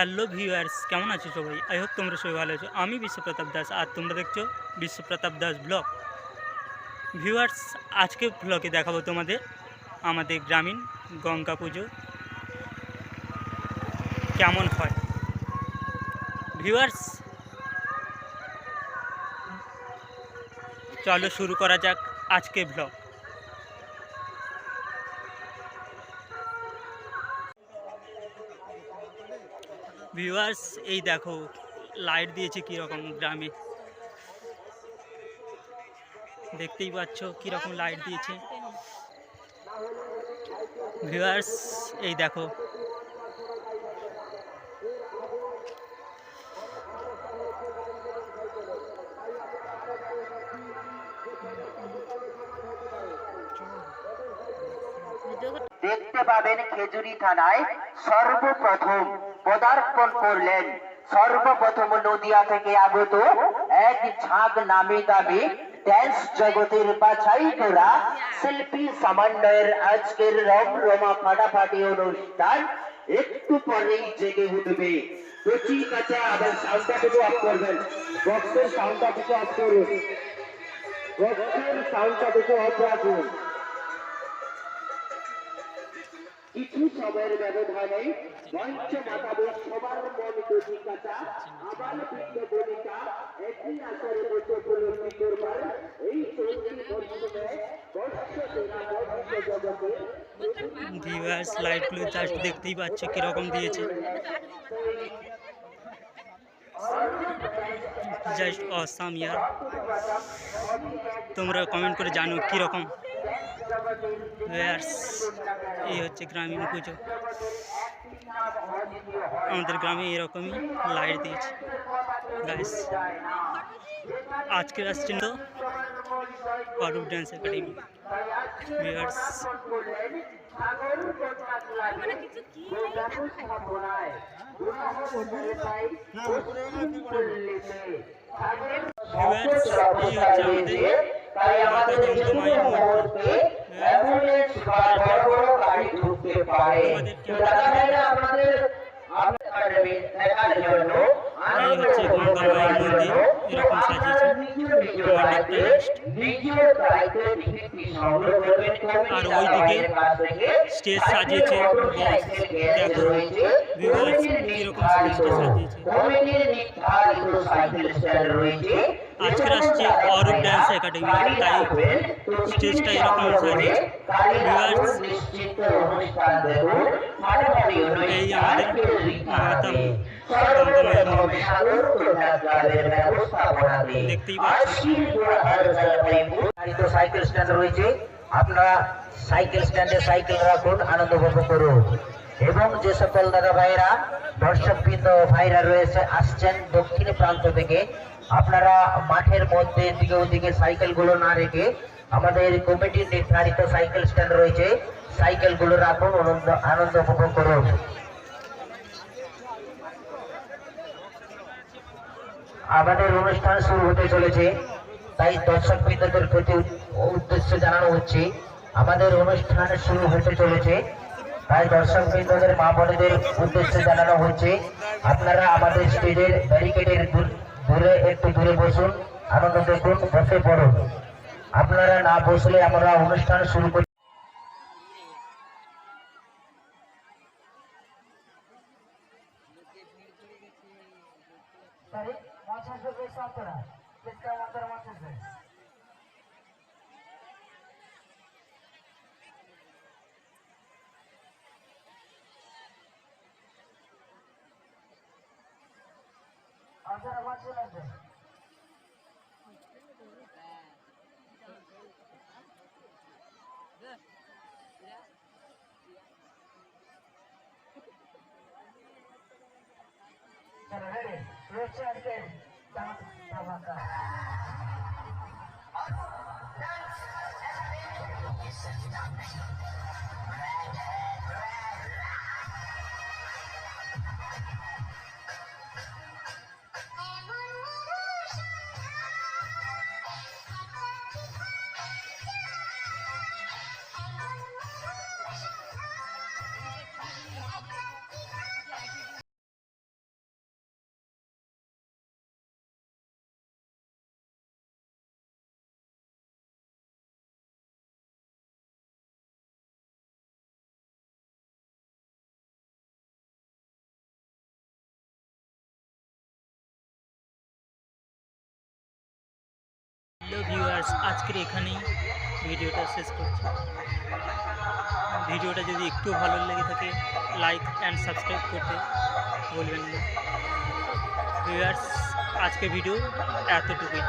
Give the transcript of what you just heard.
Hello viewers, কেমন আছো সবাই? আই হোপ তোমরা সবাই ভালো আছো। আমি বিশ্বপ্রতাপ দাস, আর তোমরা দেখছ বিশ্বপ্রতাপ দাস ব্লগ। ভিউয়ার্স, আজকে ব্লগে দেখাবো তোমাদের আমাদের গ্রামীণ গঙ্গা পুজো কেমন হয়। ভিউয়ার্স, চলো শুরু করা যাক আজকে ব্লগ। ভিউয়ার্স এই দেখো লাইট দিয়েছে কীরকম গ্রামে। দেখতেই পাচ্ছ কীরকম লাইট দিয়েছে। ভিউয়ার্স এই দেখো দেখতে পাবেন খেজুরি থানায় সর্বপ্রথম পদার্পণ করলেন। সর্বপ্রথম নদিয়া থেকে আগত এক ঝাঁক নামে দামি জগতের বাছাই করা শিল্পী আজকের রমরমা ফাটাফাটি অনুষ্ঠান একটু পরেই জেগে উঠবে। আবার সাউন্ডটা থেকে অফ করবেন। বক্সের সাউন্ডটা থেকে অফ করুন। বক্সের থেকে অফ রাখুন। কিছু সময়ের ব্যবধানে মঞ্চ মাতাবে সবার মন কাঁচা আবার বৃদ্ধ বনিতা একই আকারে বসে উপলব্ধি করবার এই জাস্ট দেখতেই পাচ্ছ কীরকম দিয়েছে। জাস্ট অসাম ইয়ার তোমরা কমেন্ট করে জানো কীরকম। এই হচ্ছে গ্রামীণ পুজো। আমাদের গ্রামে এরকমই লাইট দিয়েছে। গাইস আজকের আসছেন তো Arup dance academy viewers viewers এই হচ্ছে আমাদের তাই আমাদের দমদমায়ের মন্দির অ্যাম্বুলেন্স বা বড় বড় গাড়ি ঢুকতে পারে দাদা ভাইরা আপনাদের আর ওইদিকে স্টেজ সাজিয়েছে দেখো। ভিউয়ার্স স্টেজটা সাজিয়েছে কমিটির নির্ধারিত সাইকেল স্ট্যান্ড রয়েছে আজকের আসছে অরূপ ড্যান্স একাডেমি তাই স্টেজটা এরকম সাজিয়েছে ভিউয়ার্স নিশ্চিত অনুষ্ঠান দেখুন ফাটাফাটি এই আমাদের মাতাম গঙ্গামায়ের মন্দির দেখতেই পাচ্ছেন। পাচ্ছেন সাইকেল স্ট্যান্ড রয়েছে আপনারা সাইকেল স্ট্যান্ডে সাইকেল রাখুন আনন্দ উপভোগ করুন এবং যে সকল দাদা ভাইরা দর্শকবৃন্দ ভাইরা রয়েছে, আসছেন দক্ষিণ প্রান্ত থেকে। আপনারা মাঠের মধ্যে দিকে ওদিকে সাইকেলগুলো না রেখে আমাদের কমিটির নির্ধারিত সাইকেল স্ট্যান্ড রয়েছে। সাইকেলগুলো রাখুন, আনন্দ আনন্দ উপভোগ করুন। আমাদের অনুষ্ঠান শুরু হতে চলেছে, তাই দর্শক বৃন্দদের প্রতি উদ্দেশ্য জানানো হচ্ছে। আমাদের অনুষ্ঠান শুরু হতে চলেছে। তাই দর্শক বৃন্দদের, মা বোনেদের উদ্দেশ্যে জানানো হচ্ছে, আপনারা আমাদের স্টেজের ব্যারিকেডের দূর- একটু দূরে বসুন, আনন্দ দেখুন, বসে পড়ুন। আপনারা না বসলে আমরা অনুষ্ঠান শুরু করি। আপনারা মাঝে লাগবে चलो रेडी रोड से अटके दांत धमाका और डांस ऐसा रेडी ये सच्चा नहीं रेडी रेडी হ্যালো ভিউয়ার্স, আজকের এখানেই ভিডিওটা শেষ করছি। ভিডিওটা যদি একটু ভালো লেগে থাকে, লাইক অ্যান্ড সাবস্ক্রাইব করতে বলবেন না। ভিউয়ার্স আজকে ভিডিও এতটুকুই।